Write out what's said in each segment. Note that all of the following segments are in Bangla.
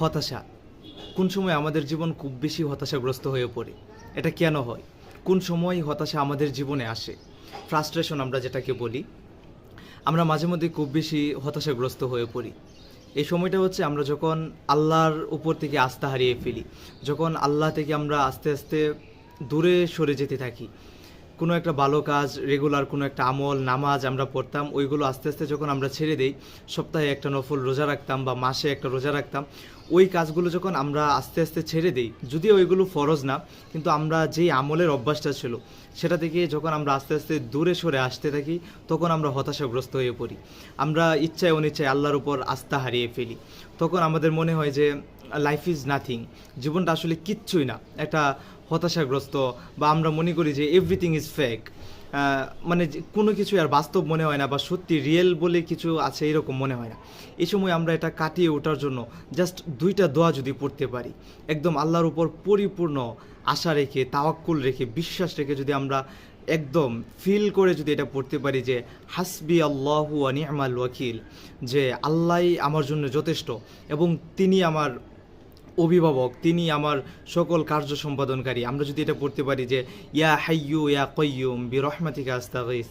হতাশা। কোন সময় আমাদের জীবন খুব বেশি হতাশাগ্রস্ত হয়ে পড়ে। এটা কেন হয়? কোন সময় হতাশা আমাদের জীবনে আসে? ফ্রাস্ট্রেশন আমরা যেটাকে বলি। আমরা মাঝে মধ্যে খুব বেশি হতাশাগ্রস্ত হয়ে পড়ি। এই সময়টা হচ্ছে আমরা যখন আল্লাহর উপর থেকে আস্থা হারিয়ে ফেলি, যখন আল্লাহ থেকে আমরা আস্তে আস্তে দূরে সরে যেতে থাকি কোনো একটা ভালো কাজ রেগুলার কোনো একটা আমল, নামাজ আমরা পড়তাম, ওইগুলো আস্তে আস্তে যখন আমরা ছেড়ে দিই, সপ্তাহে একটা নফল রোজা রাখতাম বা মাসে একটা রোজা রাখতাম, ওই কাজগুলো যখন আমরা আস্তে আস্তে ছেড়ে দিই, যদিও ওইগুলো ফরজ না, কিন্তু আমরা যেই আমলের অভ্যাসটা ছিল, সেটা থেকে যখন আমরা আস্তে আস্তে দূরে সরে আসতে থাকি, তখন আমরা হতাশাগ্রস্ত হয়ে পড়ি। আমরা ইচ্ছায় অনিচ্ছায় আল্লাহর উপর আস্থা হারিয়ে ফেলি। তখন আমাদের মনে হয় যে লাইফ ইজ নাথিং জীবনটা আসলে কিচ্ছুই না। একটা হতাশাগ্রস্ত বা আমরা মনে করি যে এভরিথিং ইজ ফেক মানে কোনো কিছু আর বাস্তব মনে হয় না বা সত্যি রিয়েল বলে কিছু আছে এরকম মনে হয় না। এই সময় আমরা এটা কাটিয়ে ওঠার জন্য জাস্ট দুইটা দোয়া যদি পড়তে পারি, একদম আল্লাহর উপর পরিপূর্ণ আশা রেখে, তাওয়াক্কুল রেখে, বিশ্বাস রেখে যদি আমরা একদম ফিল করে যদি এটা পড়তে পারি যে হাসবি আল্লাহু আনিমাল ওয়াকিল, যে আল্লাহই আমার জন্য যথেষ্ট এবং তিনি আমার অভিভাবক, তিনি আমার সকল কার্য সম্পাদনকারী। আমরা যদি এটা পড়তে পারি যে, ইয়া হাইয়ু ইয়া কয়্যুম বি রহমাতিকা আস্তাগিস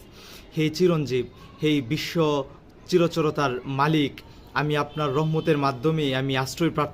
হে চিরঞ্জীব, হে বিশ্ব চিরচরতার মালিক, আমি আপনার রহমতের মাধ্যমে আমি আশ্রয় প্রার্থনা